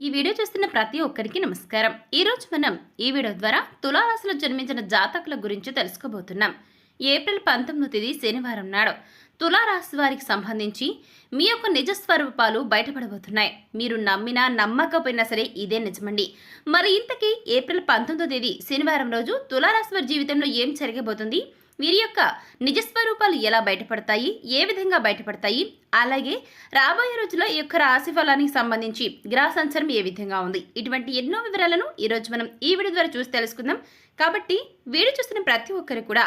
ఈ వీడియో చూస్తున్న ప్రతి ఒక్కరికి నమస్కారం. ఈరోజు మనం ఈ వీడియో ద్వారా తులారాశిలో జన్మించిన జాతకుల గురించి తెలుసుకోబోతున్నాం. ఏప్రిల్ పంతొమ్మిదో తేదీ శనివారం నాడు తులారాశి వారికి సంబంధించి మీ యొక్క నిజ స్వరూపాలు బయటపడబోతున్నాయి. మీరు నమ్మినా నమ్మకపోయినా సరే ఇదే నిజమండి. మరి ఇంతకీ ఏప్రిల్ పంతొమ్మిదో తేదీ శనివారం రోజు తులారాశి వారి జీవితంలో ఏం జరగబోతుంది? వీరి యొక్క నిజస్వరూపాలు ఎలా బయటపడతాయి? ఏ విధంగా బయటపడతాయి? అలాగే రాబోయే రోజుల్లో ఈ యొక్క రాశి ఫలానికి సంబంధించి గ్రహ సంచారం ఏ విధంగా ఉంది? ఇటువంటి ఎన్నో వివరాలను ఈ రోజు మనం ఈ వీడియో ద్వారా చూసి తెలుసుకుందాం. కాబట్టి వీడియో చూస్తున్న ప్రతి ఒక్కరు కూడా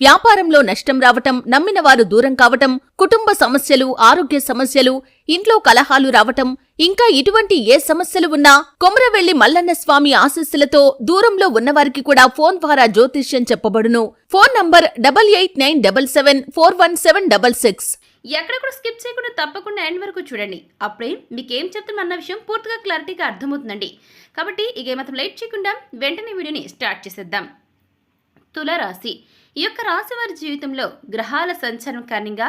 వ్యాపారంలో నష్టం రావటం నమ్మిన వారు దూరం కావటం కుటుంబ సమస్యలు ఆరోగ్య సమస్యలు ఇంట్లో కలహాలు రావటం ఇంకా ఇటువంటి ఏ సమస్యలు ఉన్నా కొమరవెల్లి మల్లన్న స్వామి ఆశస్సులతో దూరంలో ఉన్నవారికి కూడా ఫోన్ ద్వారా జ్యోతిష్యం చెప్పబడును. Phone number double eight nine double seven four one seven double six. ఎక్కడ కూడా స్కిప్ చేయకుండా తప్పకుండా ఎండ్ వరకు చూడండి. అప్పుడే మీకు ఏం చెప్తామన్న విషయం పూర్తిగా క్లారిటీగా అర్థమవుతుందండి. కాబట్టి ఇక ఏమాత్రం లేట్ చేయకుండా వెంటనే వీడియోని స్టార్ట్ చేసేద్దాం. తులరాశి. ఈ యొక్క రాశి వారి జీవితంలో గ్రహాల సంచారం కారణంగా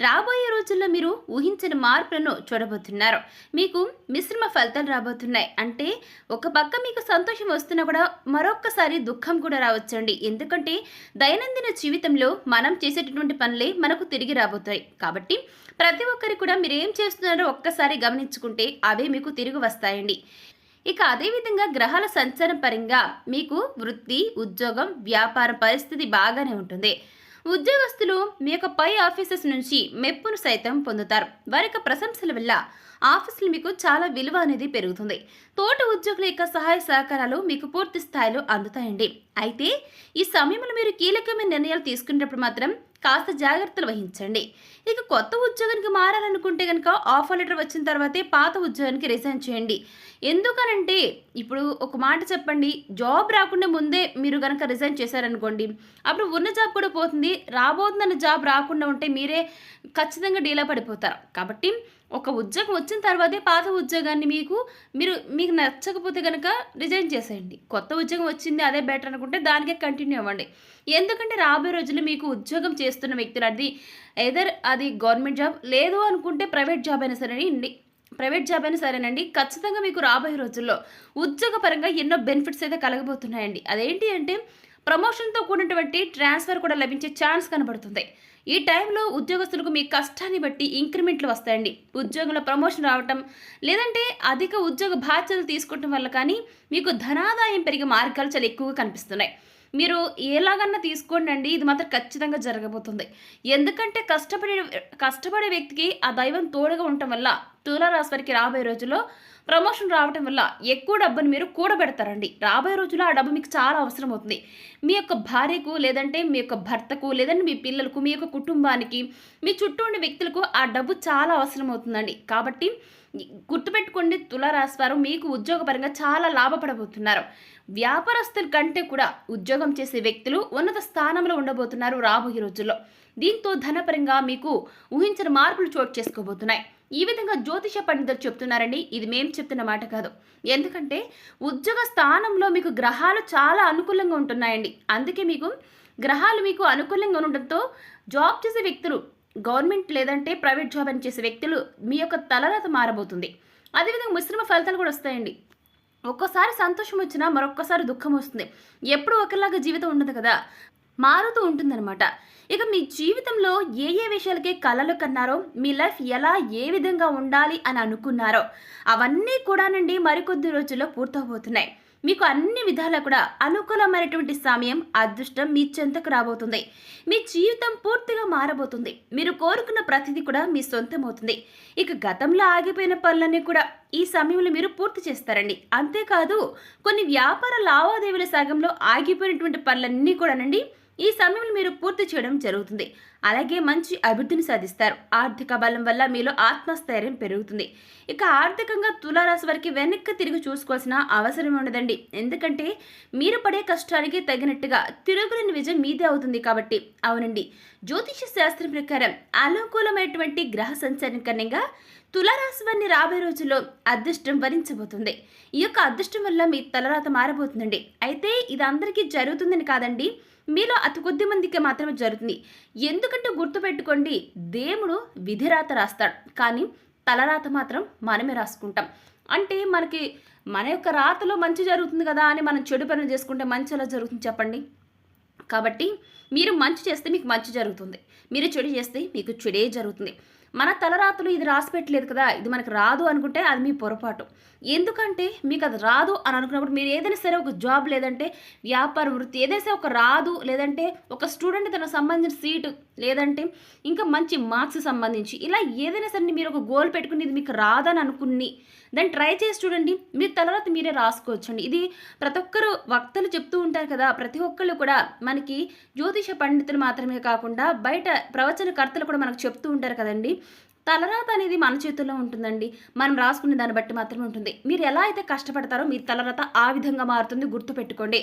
రాబోయే రోజుల్లో మీరు ఊహించని మార్పులను చూడబోతున్నారు. మీకు మిశ్రమ ఫలితాలు రాబోతున్నాయి. అంటే ఒక పక్క మీకు సంతోషం వస్తున్నా కూడా మరొక్కసారి దుఃఖం కూడా రావచ్చండి. ఎందుకంటే దైనందిన జీవితంలో మనం చేసేటటువంటి పనులే మనకు తిరిగి రాబోతాయి. కాబట్టి ప్రతి ఒక్కరికి కూడా మీరు ఏం చేస్తున్నారో ఒక్కసారి గమనించుకుంటే అవే మీకు తిరిగి వస్తాయండి. ఇక అదేవిధంగా గ్రహాల సంచారం పరంగా మీకు వృత్తి ఉద్యోగం వ్యాపార పరిస్థితి బాగానే ఉంటుంది. ఉద్యోగస్తులు మీ యొక్క పై ఆఫీసెస్ నుంచి మెప్పును సైతం పొందుతారు. వారి యొక్క ప్రశంసల వల్ల ఆఫీసులు మీకు చాలా విలువ అనేది పెరుగుతుంది. తోట ఉద్యోగుల యొక్క సహాయ సహకారాలు మీకు పూర్తి స్థాయిలో అందుతాయండి. అయితే ఈ సమయంలో మీరు కీలకమైన నిర్ణయాలు తీసుకునేటప్పుడు మాత్రం కాస్త జాగ్రత్తలు వహించండి. ఇక కొత్త ఉద్యోగానికి మారాలనుకుంటే కనుక ఆఫర్ లెటర్ వచ్చిన తర్వాతే పాత ఉద్యోగానికి రిజైన్ చేయండి. ఎందుకనంటే ఇప్పుడు ఒక మాట చెప్పండి జాబ్ రాకుండా ముందే మీరు కనుక రిజైన్ చేశారనుకోండి అప్పుడు ఉన్న జాబ్ కూడా పోతుంది రాబోతుందన్న జాబ్ రాకుండా ఉంటే మీరే ఖచ్చితంగా డీలా పడిపోతారు. కాబట్టి ఒక ఉద్యోగం వచ్చిన తర్వాతే పాత ఉద్యోగాన్ని మీకు మీరు మీకు నచ్చకపోతే కనుక రిజైన్ చేసేయండి. కొత్త ఉద్యోగం వచ్చింది అదే బెటర్ అనుకుంటే దానికే కంటిన్యూ అవ్వండి. ఎందుకంటే రాబోయే రోజుల్లో మీకు ఉద్యోగం చేస్తున్న వ్యక్తులు అది ఎదర్ అది గవర్నమెంట్ జాబ్ లేదు అనుకుంటే ప్రైవేట్ జాబ్ అయినా సరేనండి ప్రైవేట్ జాబ్ అయినా సరేనండి. ఖచ్చితంగా మీకు రాబోయే రోజుల్లో ఉద్యోగపరంగా ఎన్నో బెనిఫిట్స్ అయితే కలగబోతున్నాయండి. అదేంటి అంటే ప్రమోషన్తో కూడినటువంటి ట్రాన్స్ఫర్ కూడా లభించే ఛాన్స్ కనబడుతుంది. ఈ టైంలో ఉద్యోగస్తులకు మీ కష్టాన్ని బట్టి ఇంక్రిమెంట్లు వస్తాయండి. ఉద్యోగంలో ప్రమోషన్ రావటం లేదంటే అధిక ఉద్యోగ బాధ్యతలు తీసుకోవటం వల్ల కానీ మీకు ధనాదాయం పెరిగే మార్గాలు చాలా ఎక్కువగా కనిపిస్తున్నాయి. మీరు ఎలాగన్నా తీసుకోండి అండి. ఇది మాత్రం ఖచ్చితంగా జరగబోతుంది. ఎందుకంటే కష్టపడే కష్టపడే వ్యక్తికి ఆ దైవం తోడుగా ఉండటం వల్ల తులారాశి వారికి రాబోయే రోజుల్లో ప్రమోషన్ రావటం వల్ల ఎక్కువ డబ్బుని మీరు కూడబెడతారండి. రాబోయే రోజుల్లో ఆ డబ్బు మీకు చాలా అవసరం అవుతుంది. మీ యొక్క భార్యకు లేదంటే మీ యొక్క భర్తకు లేదంటే మీ పిల్లలకు మీ యొక్క కుటుంబానికి మీ చుట్టూ ఉండే వ్యక్తులకు ఆ డబ్బు చాలా అవసరం అవుతుందండి. కాబట్టి గుర్తుపెట్టుకోండి తులారాశి వారు మీకు ఉద్యోగపరంగా చాలా లాభపడబోతున్నారు. వ్యాపారస్తుల కంటే కూడా ఉద్యోగం చేసే వ్యక్తులు ఉన్నత స్థానంలో ఉండబోతున్నారు రాబోయే రోజుల్లో. దీంతో ధనపరంగా మీకు ఊహించిన మార్పులు చోటు చేసుకోబోతున్నాయి. ఈ విధంగా జ్యోతిష పండితులు చెప్తున్నారండి ఇది మేము చెప్తున్న మాట కాదు. ఎందుకంటే ఉద్యోగ స్థానంలో మీకు గ్రహాలు చాలా అనుకూలంగా ఉంటున్నాయండి. అందుకే మీకు గ్రహాలు మీకు అనుకూలంగా ఉండడంతో జాబ్ చేసే వ్యక్తులు గవర్నమెంట్ లేదంటే ప్రైవేట్ జాబ్ అని చేసే వ్యక్తులు మీ యొక్క తలరాత మారబోతుంది. అదేవిధంగా మిశ్రమ ఫలితాలు కూడా వస్తాయండి. ఒక్కోసారి సంతోషం వచ్చినా మరొక్కసారి దుఃఖం వస్తుంది. ఎప్పుడు ఒకలాగా జీవితం ఉండదు కదా? మారుతూ ఉంటుందన్నమాట. ఇక మీ జీవితంలో ఏ ఏ విషయాలకే కలలు కన్నారో మీ లైఫ్ ఎలా ఏ విధంగా ఉండాలి అని అనుకున్నారో అవన్నీ కూడానండి మరికొద్ది రోజుల్లో పూర్తవబోతున్నాయి. మీకు అన్ని విధాలా కూడా అనుకూలమైనటువంటి సమయం అదృష్టం మీ చెంతకు రాబోతుంది. మీ జీవితం పూర్తిగా మారబోతుంది. మీరు కోరుకున్న ప్రతిదీ కూడా మీ సొంతం అవుతుంది ఇక గతంలో ఆగిపోయిన పనులన్నీ కూడా ఈ సమయంలో మీరు పూర్తి చేస్తారండి. అంతేకాదు కొన్ని వ్యాపార లావాదేవీల సగంలో ఆగిపోయినటువంటి పనులన్నీ కూడానండి ఈ సమయంలో మీరు పూర్తి చేయడం జరుగుతుంది. అలాగే మంచి అభివృద్ధిని సాధిస్తారు. ఆర్థిక బలం వల్ల మీలో ఆత్మస్థైర్యం పెరుగుతుంది. ఇక ఆర్థికంగా తులారాశి వారికి వెనక్కి తిరిగి చూసుకోవాల్సిన అవసరం ఉండదండి. ఎందుకంటే మీరు పడే కష్టానికి తగినట్టుగా తిరుగులేని విజయం మీదే అవుతుంది కాబట్టి. అవునండి. జ్యోతిష శాస్త్రం ప్రకారం అనుకూలమైనటువంటి గ్రహ సంచారం కారణంగా తులారాశి వారిని రాబోయే రోజుల్లో అదృష్టం వరించబోతుంది. ఈ యొక్క అదృష్టం వల్ల మీ తలరాత మారబోతుందండి. అయితే ఇది అందరికీ జరుగుతుందని కాదండి. మీలో అతి కొద్ది మందికి మాత్రమే జరుగుతుంది. ఎందుకంటే గుర్తుపెట్టుకోండి దేవుడు విధిరాత రాస్తాడు. కానీ తలరాత మాత్రం మనమే రాసుకుంటాం. అంటే మనకి మన యొక్క రాతలో మంచి జరుగుతుంది కదా అని మనం చెడు పనులు చేసుకుంటే మంచి ఎలా జరుగుతుంది చెప్పండి? కాబట్టి మీరు మంచి చేస్తే మీకు మంచి జరుగుతుంది. మీరు చెడు చేస్తే మీకు చెడే జరుగుతుంది. మన తలరాతలు ఇది రాసి పెట్టలేదు కదా ఇది మనకు రాదు అనుకుంటే అది మీ పొరపాటు. ఎందుకంటే మీకు అది రాదు అని అనుకున్నప్పుడు మీరు ఏదైనా సరే ఒక జాబ్ లేదంటే వ్యాపార వృత్తి ఏదైనా సరే ఒక రాదు లేదంటే ఒక స్టూడెంట్ తనకు సంబంధించిన సీటు లేదంటే ఇంకా మంచి మార్క్స్ సంబంధించి ఇలా ఏదైనా సరే మీరు ఒక గోల్ పెట్టుకుని ఇది మీకు రాదని అనుకుని దాన్ని ట్రై చేసి చూడండి మీరు తర్వాత మీరే రాసుకోవచ్చండి. ఇది ప్రతి ఒక్కరు వక్తలు చెప్తూ ఉంటారు కదా ప్రతి ఒక్కళ్ళు కూడా మనకి జ్యోతిష పండితులు మాత్రమే కాకుండా బయట ప్రవచనకర్తలు కూడా మనకు చెప్తూ ఉంటారు కదండి. తలరాత అనేది మన చేతుల్లో ఉంటుందండి. మనం రాసుకునే దాన్ని బట్టి మాత్రమే ఉంటుంది. మీరు ఎలా అయితే కష్టపడతారో మీ తలరాత ఆ విధంగా మారుతుంది గుర్తుపెట్టుకోండి.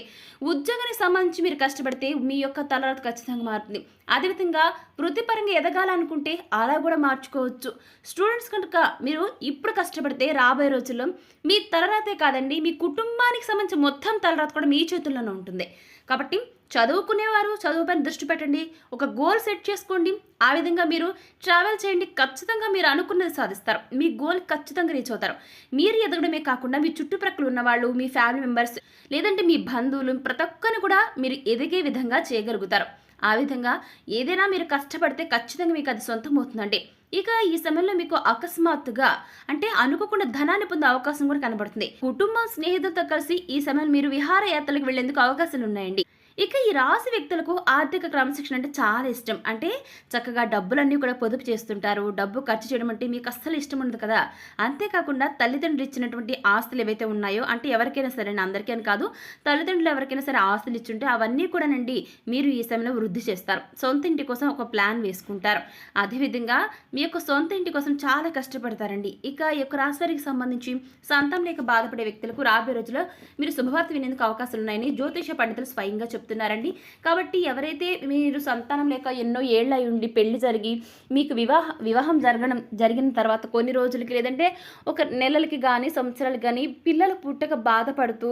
ఉద్యోగానికి సంబంధించి మీరు కష్టపడితే మీ యొక్క తలరాత ఖచ్చితంగా మారుతుంది. అదేవిధంగా వృత్తిపరంగా ఎదగాలనుకుంటే అలా కూడా మార్చుకోవచ్చు. స్టూడెంట్స్ కనుక మీరు ఇప్పుడు కష్టపడితే రాబోయే రోజుల్లో మీ తలరాతే కాదండి మీ కుటుంబానికి సంబంధించి మొత్తం తలరాత కూడా మీ చేతుల్లోనే ఉంటుంది. కాబట్టి చదువుకునేవారు చదువుపైన దృష్టి పెట్టండి. ఒక గోల్ సెట్ చేసుకోండి. ఆ విధంగా మీరు ట్రావెల్ చేయండి. ఖచ్చితంగా మీరు అనుకున్నది సాధిస్తారు. మీ గోల్ ఖచ్చితంగా రీచ్ అవుతారు. మీరు ఎదగడమే కాకుండా మీ చుట్టుప్రక్కల ఉన్న వాళ్ళు మీ ఫ్యామిలీ మెంబర్స్ లేదంటే మీ బంధువులు ప్రతి ఒక్కరిని కూడా మీరు ఎదిగే విధంగా చేయగలుగుతారు. ఆ విధంగా ఏదైనా మీరు కష్టపడితే ఖచ్చితంగా మీకు అది సొంతం అవుతుందండి ఇక ఈ సమయంలో మీకు అకస్మాత్తుగా అంటే అనుకోకుండా ధనాన్ని పొందే అవకాశం కూడా కనబడుతుంది. కుటుంబం స్నేహితులతో కలిసి ఈ సమయంలో మీరు విహారయాత్రలకు వెళ్ళేందుకు అవకాశాలు ఉన్నాయండి ఇక ఈ రాశి వ్యక్తులకు ఆర్థిక క్రమశిక్షణ అంటే చాలా ఇష్టం. అంటే చక్కగా డబ్బులన్నీ కూడా పొదుపు చేస్తుంటారు. డబ్బు ఖర్చు చేయడం అంటే మీకు అస్సలు ఇష్టం ఉండదు కదా. అంతేకాకుండా తల్లిదండ్రులు ఇచ్చినటువంటి ఆస్తులు ఏవైతే ఉన్నాయో అంటే ఎవరికైనా సరే అందరికీ అని కాదు తల్లిదండ్రులు ఎవరికైనా సరే ఆస్తులు ఇచ్చుంటే అవన్నీ కూడా నండి మీరు ఈ సమయంలో వృద్ధి చేస్తారు. సొంత ఇంటి కోసం ఒక ప్లాన్ వేసుకుంటారు. అదేవిధంగా మీ యొక్క సొంత ఇంటి కోసం చాలా కష్టపడతారండి. ఇక ఈ యొక్క రాశివారికి సంబంధించి సంతానం లేక బాధపడే వ్యక్తులకు రాబోయే రోజుల్లో మీరు శుభవార్త వినేందుకు అవకాశాలు ఉన్నాయని జ్యోతిష పండితులు స్వయంగా చెప్తారు చెప్తున్నారండి. కాబట్టి ఎవరైతే మీరు సంతానం లేక ఎన్నో ఏళ్ళ అయి ఉండి పెళ్ళి జరిగి మీకు వివాహ వివాహం జరగడం జరిగిన తర్వాత కొన్ని రోజులకి లేదంటే ఒక నెలలకి కానీ సంవత్సరాలకి కానీ పిల్లలు పుట్టక బాధపడుతూ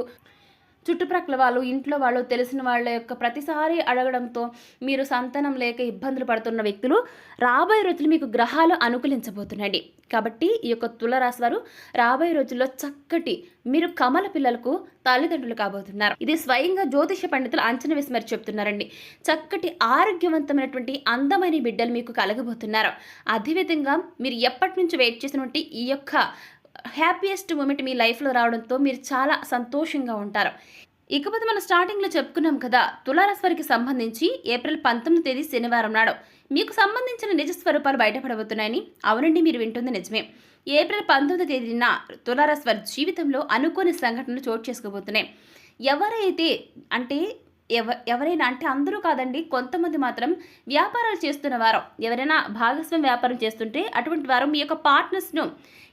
చుట్టుప్రక్కల వాళ్ళు ఇంట్లో వాళ్ళు తెలిసిన వాళ్ళ యొక్క ప్రతిసారి అడగడంతో మీరు సంతానం లేక ఇబ్బందులు పడుతున్న వ్యక్తులు రాబోయే రోజులు మీకు గ్రహాలు అనుకూలించబోతున్నాయి కాబట్టి ఈ యొక్క తులరాశి వారు రాబోయే రోజుల్లో చక్కటి మీరు కమల పిల్లలకు తల్లిదండ్రులు కాబోతున్నారు. ఇది స్వయంగా జ్యోతిష పండితులు అంచనా వేసి మరి చెప్తున్నారండి. చక్కటి ఆరోగ్యవంతమైనటువంటి అందమైన బిడ్డలు మీకు కలగబోతున్నారు. అదేవిధంగా మీరు ఎప్పటి నుంచి వెయిట్ చేసినటువంటి ఈ యొక్క హ్యాపీయెస్ట్ మూమెంట్ మీ లైఫ్లో రావడంతో మీరు చాలా సంతోషంగా ఉంటారు. ఇకపోతే మనం స్టార్టింగ్లో చెప్పుకున్నాం కదా తులారాశి వారికి సంబంధించి ఏప్రిల్ పంతొమ్మిది తేదీ శనివారం నాడు మీకు సంబంధించిన నిజ స్వరూపాలు బయటపడబోతున్నాయని అవునండి మీరు వింటుంది నిజమే. ఏప్రిల్ పంతొమ్మిది తేదీన తులారాశి వారి జీవితంలో అనుకోని సంఘటనలు చోటు చేసుకోబోతున్నాయి. ఎవరైతే అంటే ఎవ ఎవరైనా అంటే అందరూ కాదండి కొంతమంది మాత్రం వ్యాపారాలు చేస్తున్న వారు. ఎవరైనా భాగస్వామ్య వ్యాపారం చేస్తుంటే అటువంటి వారు మీ యొక్క పార్ట్నర్స్ను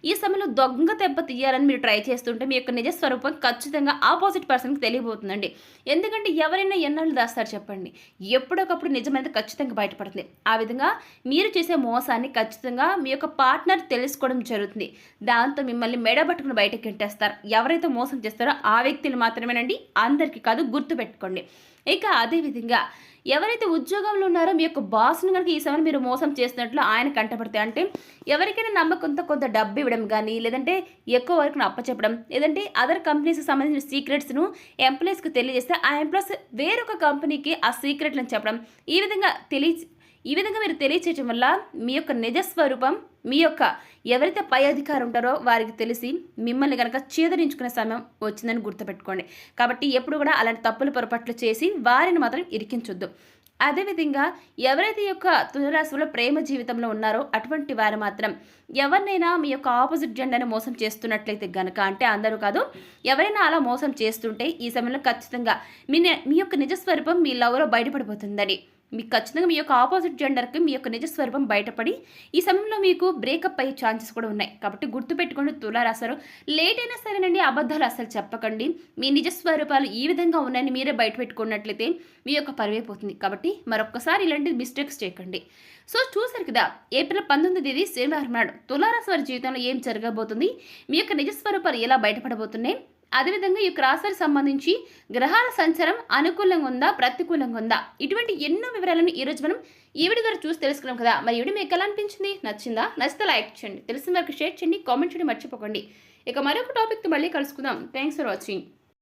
ఈ సమయంలో దొంగ దెబ్బ తీయాలని మీరు ట్రై చేస్తుంటే మీ యొక్క నిజ స్వరూపం ఖచ్చితంగా ఆపోజిట్ పర్సన్కి తెలియబోతుందండి. ఎందుకంటే ఎవరైనా ఎన్నాళ్ళు దాస్తారు చెప్పండి. ఎప్పుడొకప్పుడు నిజమైతే ఖచ్చితంగా బయటపడుతుంది. ఆ విధంగా మీరు చేసే మోసాన్ని ఖచ్చితంగా మీ యొక్క పార్ట్నర్ తెలుసుకోవడం జరుగుతుంది. దాంతో మిమ్మల్ని మెడబట్టుకుని బయటకు గెంటేస్తారు ఎవరైతే మోసం చేస్తారో ఆ వ్యక్తులు మాత్రమేనండి అందరికీ కాదు గుర్తుపెట్టుకోండి. ఇక అదేవిధంగా ఎవరైతే ఉద్యోగంలో ఉన్నారో మీ యొక్క బాస్ను కనుక ఈ సమయం మీరు మోసం చేస్తున్నట్లు ఆయన కంటపడితే అంటే ఎవరికైనా నమ్మకంతో కొంత డబ్బు ఇవ్వడం కానీ లేదంటే ఎక్కువ వరకు అప్పచెప్పడం లేదంటే అదర్ కంపెనీస్కి సంబంధించిన సీక్రెట్స్ను ఎంప్లాయీస్కి తెలియజేస్తే ఆ ఎంప్లాయీస్ వేరొక కంపెనీకి ఆ సీక్రెట్లను చెప్పడం. ఈ విధంగా తెలియ ఈ విధంగా మీరు తెలియచేయడం వల్ల మీ యొక్క నిజస్వరూపం మీ యొక్క ఎవరైతే పై అధికారులు ఉంటారో వారికి తెలిసి మిమ్మల్ని కనుక చేదరించుకునే సమయం వచ్చిందని గుర్తుపెట్టుకోండి. కాబట్టి ఎప్పుడు కూడా అలాంటి తప్పులు పొరపాట్లు చేసి వారిని మాత్రం ఇరికించొద్దు. అదేవిధంగా ఎవరైతే యొక్క తులరాశిలో ప్రేమ జీవితంలో ఉన్నారో అటువంటి వారు మాత్రం ఎవరినైనా మీ యొక్క ఆపోజిట్ జెండర్ని మోసం చేస్తున్నట్లయితే గనక అంటే అందరూ కాదు ఎవరైనా అలా మోసం చేస్తుంటే ఈ సమయంలో ఖచ్చితంగా మీ మీ యొక్క నిజస్వరూపం మీ లవ్లో బయటపడిపోతుందని మీకు ఖచ్చితంగా మీ యొక్క ఆపోజిట్ జెండర్కి మీ యొక్క నిజస్వరూపం బయటపడి ఈ సమయంలో మీకు బ్రేకప్ అయ్యే ఛాన్సెస్ కూడా ఉన్నాయి. కాబట్టి గుర్తుపెట్టుకోండి తులారాశారు లేట్ అయినా సరేనండి అబద్ధాలు అసలు చెప్పకండి. మీ నిజస్వరూపాలు ఈ విధంగా ఉన్నాయని మీరే బయట పెట్టుకున్నట్లయితే మీ యొక్క పరువైపోతుంది కాబట్టి మరొక్కసారి ఇలాంటి మిస్టేక్స్ చేయకండి. సో చూసారు కదా ఏప్రిల్ పంతొమ్మిది తేదీ శనివారం నాడు తులారాశి వారి జీవితంలో ఏం జరగబోతుంది? మీ యొక్క నిజస్వరూపాలు ఎలా బయటపడబోతున్నాయి? అదేవిధంగా ఈ క్రాసర్ సంబంధించి గ్రహాల సంచారం అనుకూలంగా ఉందా ప్రతికూలంగా ఉందా? ఇటువంటి ఎన్నో వివరాలను ఈ రోజు మనం ఈ వీడియో ద్వారా చూసి తెలుసుకున్నాం కదా. మరి ఈవిడ మీకు ఎలా అనిపించింది? నచ్చిందా? నచ్చితే లైక్ చేయండి. తెలిసిన వరకు షేర్ చేయండి. కామెంట్ చేయండి మర్చిపోకండి. ఇక మరొక టాపిక్తో మళ్ళీ కలుసుకుందాం. Thanks for watching.